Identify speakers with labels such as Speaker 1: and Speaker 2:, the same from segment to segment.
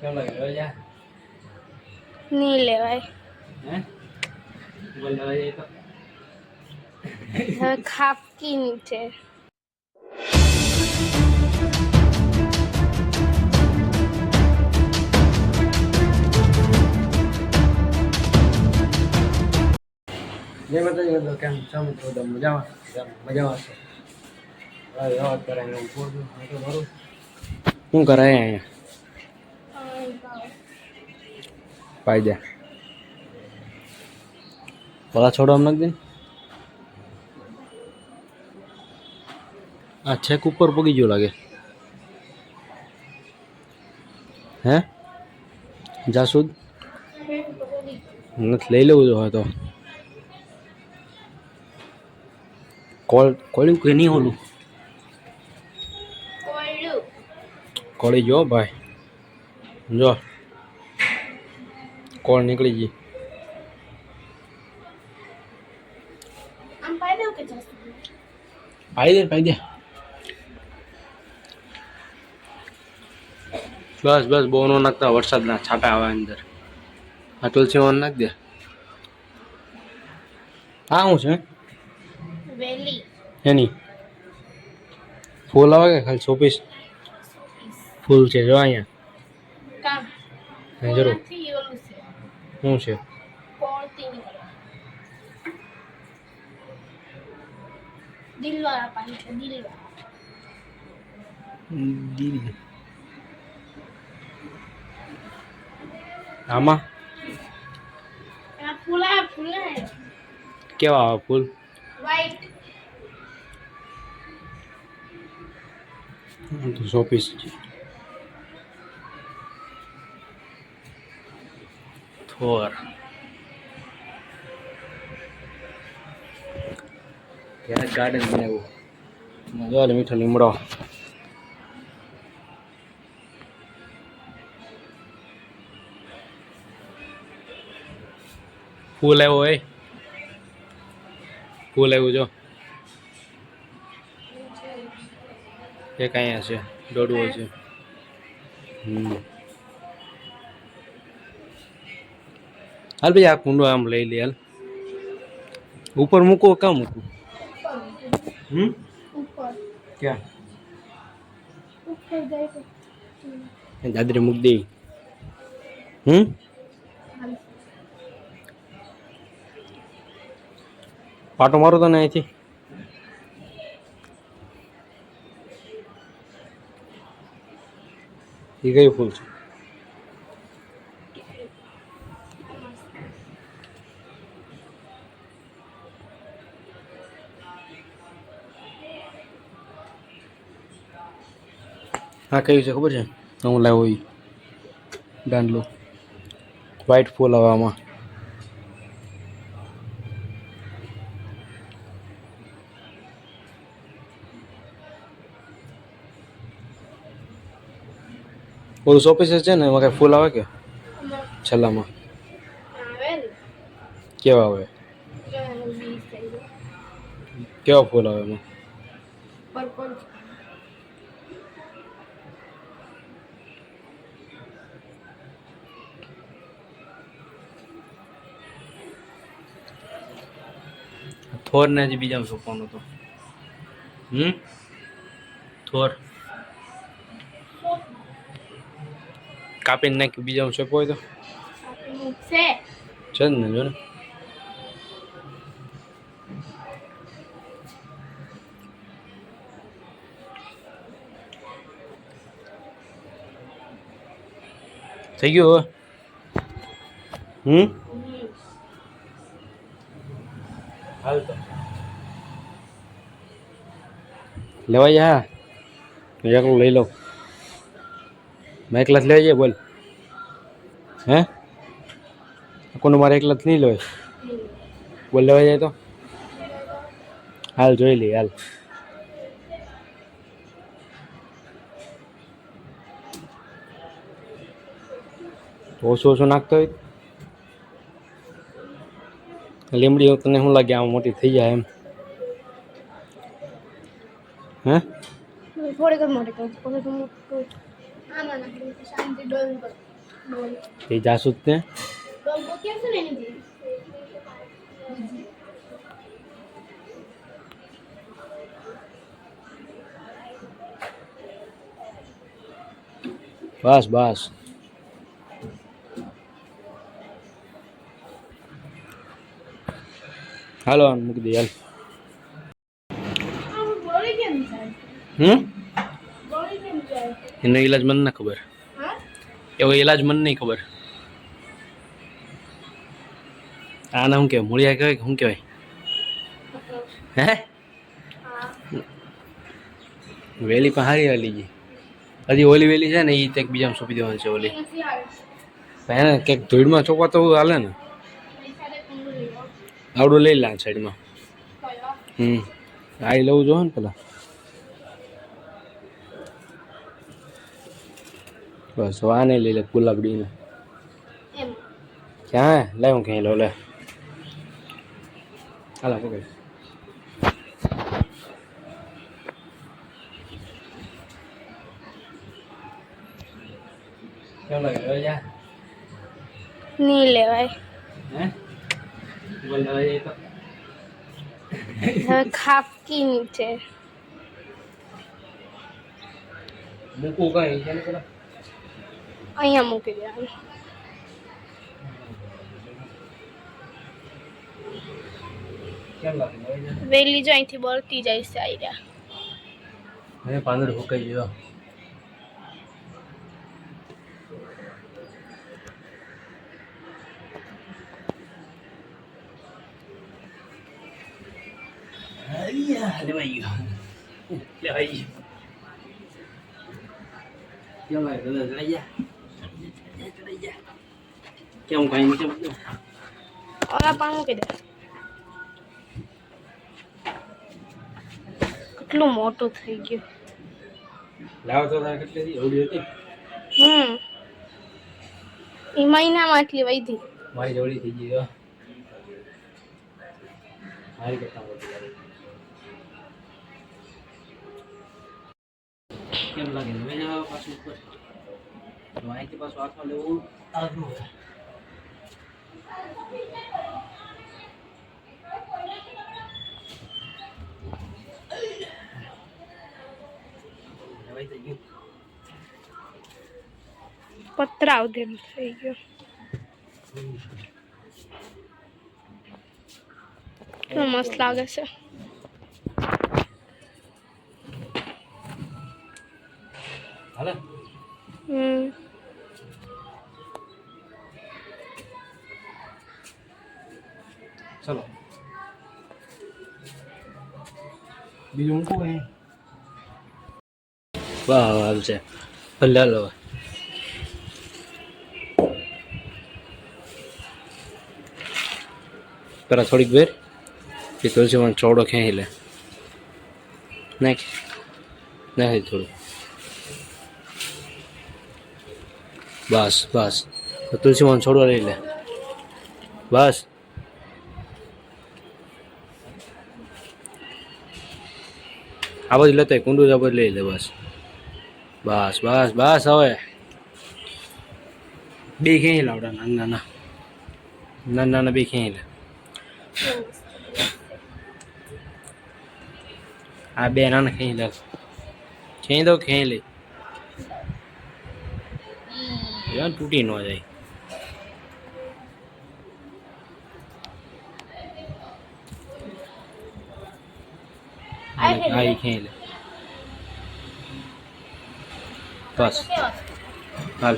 Speaker 1: કેમ લાગે? લેવા જા.
Speaker 2: નહીં લેવાય.
Speaker 1: હે? બોલ લેવા જાય તો.
Speaker 2: હવે ખાપકી નીચે
Speaker 1: જય માતાજી મિત્રો કેમ છો? મિત્રો બધા મજામાં? મજામાં છે. શું કરાય અહીંયા? પાઈ દે પેલા છોડવા નાખ દે આ છેક ઉપર પગી ગયો લાગે હે જાસૂદ નથી લઈ લેવું જો હોય તો કોળ કોળ્યું કે નહીં ઓલું
Speaker 2: કોયડું
Speaker 1: કોળી જો ભાઈ જો. કોણ નીકળી ગઈ?
Speaker 2: પાઈ
Speaker 1: દે પાઈ દે બસ બસ બહુ નો નાખતા વરસાદના છાંટા આવે અંદર. આ તુલસી વન નાખ દે. આ શું છે?
Speaker 2: વેલી.
Speaker 1: એની. ફૂલ આવે કે ખાલી શોપીસ ફૂલ છે જો અહીંયા.
Speaker 2: કામ
Speaker 1: હા, જરૂર
Speaker 2: નથી ઓલું છે
Speaker 1: શું છે
Speaker 2: કોળતી નીકળે દિલવાળા પાણી છે દિલવાળા
Speaker 1: આમાં
Speaker 2: આ ફૂલા ફૂલા
Speaker 1: કેવા આવે ફૂલ
Speaker 2: વ્હાઈટ
Speaker 1: શોપીસ છે થોર ત્યાં ગાર્ડન બનાવ્યું જો લે મીઠો લીમડો ફૂલ આવ્યો હોય ફૂલ આવ્યું જો એક અહીંયા છે દોડવો છે હમ હાલ ભાઈ આ કુંડો આમ લઈ લે હાલ. ઉપર મૂકો કા મૂકું? હમ? ક્યાં?
Speaker 2: ઉપર
Speaker 1: દાદરી મૂક દે. હમ? પાટો મારો તો ને અહીંથી. એ કયું ફૂલ છે? હા કયું છે? ખબર છે? હું લાવ્યો એ દાંડલો. વ્હાઈટ ફૂલ આવે આમાં ઓલું શોપીસ છે ને એમાં કાંઈ ફૂલ આવે કે? છેલ્લામાં. કેવા આવે? કેવા ફૂલ આવે એમાં?
Speaker 2: પર્પલ
Speaker 1: થોર હજી બીજામાં સોંપવાનો હતો. હમ? થોર. કાપીને નાખ્યું, બીજામાં સોંપો હોય તો.
Speaker 2: છે
Speaker 1: જ ને, જો ને. થઈ ગયું હમ? હાલ તો લેવા જા એકલું લઈ લઉં. મેં એકલા જ લેવા જાય બોલ. હે? કોને મારે એકલા જ નહીં લેવાય? બોલ લેવા જાય તો. હાલ, જોઈ લઈએ, હાલ. ઓછું ઓછું નાખતો હોય લીમડી તને શું લાગે આમ મોટી થઈ જાય એમ? હે?
Speaker 2: થોડીક જ મોટી કરું થોડીક
Speaker 1: હાલો મૂકી દે હાલ. હમ? એનો ઈલાજ મને ના ખબર. એવો ઈલાજ મને નહીં ખબર. આના શું કહેવાય મૂળિયા કહેવાય શું કહેવાય? હે? વેલી પણ હારી હાલી ગઈ. હજી ઓલી વેલી છે ને એ કંઈક બીજામાં સોંપી દેવાની છે ઓલી. એને ક્યાંક ધૂળમાં ચોપા તો હાલે ને. આવડું લઈ લે આ સાઈડમાં.
Speaker 2: કયો
Speaker 1: હમ. આ લવું જોઈએ ને પેલા. બસ હવે આને લઈ લે ગુલાબડીને
Speaker 2: એમ.
Speaker 1: ક્યાં? લે હું ક્યાંય લો લે. હાલા પકડ. કેમ લાગે? હવે જા.
Speaker 2: નહીં લેવાય.
Speaker 1: હે? બોલ હવે એ તો
Speaker 2: હવે ખાપકી નીચે.
Speaker 1: મૂકું કઈ છે ને
Speaker 2: અહીંયા મૂકી દેવાનું. વેલી જો અહીંથી બળતી જાય છે આયરા.
Speaker 1: મેં પાંદડ હુકાઈ ગયો. લેવાઈ ગયો લેવાઈ ગયો લાગે દાદા ચડાઈ જા ચડાઈ જા કેમ કઈ નહીં કેમ
Speaker 2: ઓલા પણ મૂકી દે કેટલું મોટું થઈ ગયું.
Speaker 1: લાવો તો તારે કેટલી એવડી હતી?
Speaker 2: હમ. એ મહિનામાં આટલી વધી.
Speaker 1: મારી જોડી થઈ ગઈ મારી કરતા કેમ લાગે હવે જવા પાછું ઉપર. તો અહીંથી પાછું હાથમાં લેવું આગળ લેવાઈ તો ગયું.
Speaker 2: પતરાવ જેમ થઈ ગયો. કેટલું મસ્ત લાગે છે.
Speaker 1: હાલે
Speaker 2: હમ
Speaker 1: ચલો બીજું ઊંઘું અહીં વાહ વાહ છે ભલે હાલો હવે. પેલા થોડીક વેર એ તુલસીમાં ચોડો ખેંચી લે નાખ નાખી થોડું બસ બસ. તુલસીમાં છોડો લઈ લે. બસ. આ બધું લેતા કુંડું આ બધું લઈ લે, બસ. બસ બસ બસ, હવે. બે ખેંચી લાવડા નાના નાના. નાના નાના બે ખેંચી લે. આ બે નાના ખેંચી લે. ખેંચી દો ખેંચી લે. યાર તૂટી ન જાય.
Speaker 2: આ ખેંચી. લે.
Speaker 1: બસ. હાલ.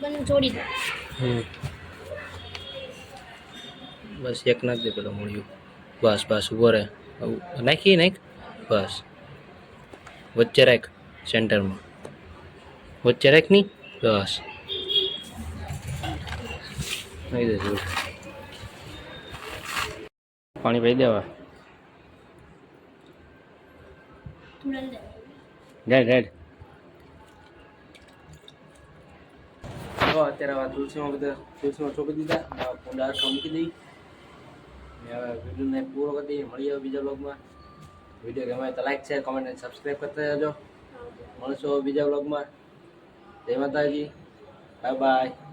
Speaker 2: બંને જોડી દે.
Speaker 1: હમ. બસ એક નાખ દે પેલો મળ્યું. બસ બસ ઊભો રહે. નાખી નાખ. બસ. વચ્ચે રાખ. સેન્ટરમાં. વચ્ચે રાખની? બસ. પાણી ભાઈ દેવા. રેડ રેડ. અત્યારે આ તુલસીમાં બધા તુલસીમાં ચોપી દીધા. કુંડા આખા મૂકી દઈ. હવે વિડીયોને પૂરો કરી દઈએ. મળીએ બીજા બ્લોગમાં વીડિયો ગમે તો લાઈક શેર કોમેન્ટ અને સબસ્ક્રાઈબ કરતા જજો મળશો બીજા બ્લોગમાં જય માતાજી. Bye bye